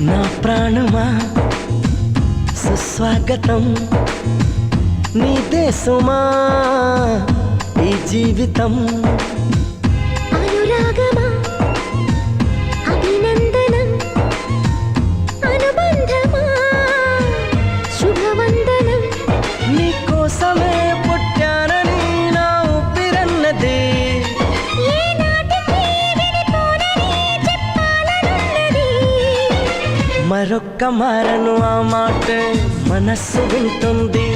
నా ప్రాణమా? సుస్వాగతం. నీ దేశమా? ఈ జీవితం. అనురాగమా? అభినందనం. అనుబంధమా? శుభవందనం. నీ కోసమే మరొక్క మారను ఆ మాట మనస్సు వింటుంది.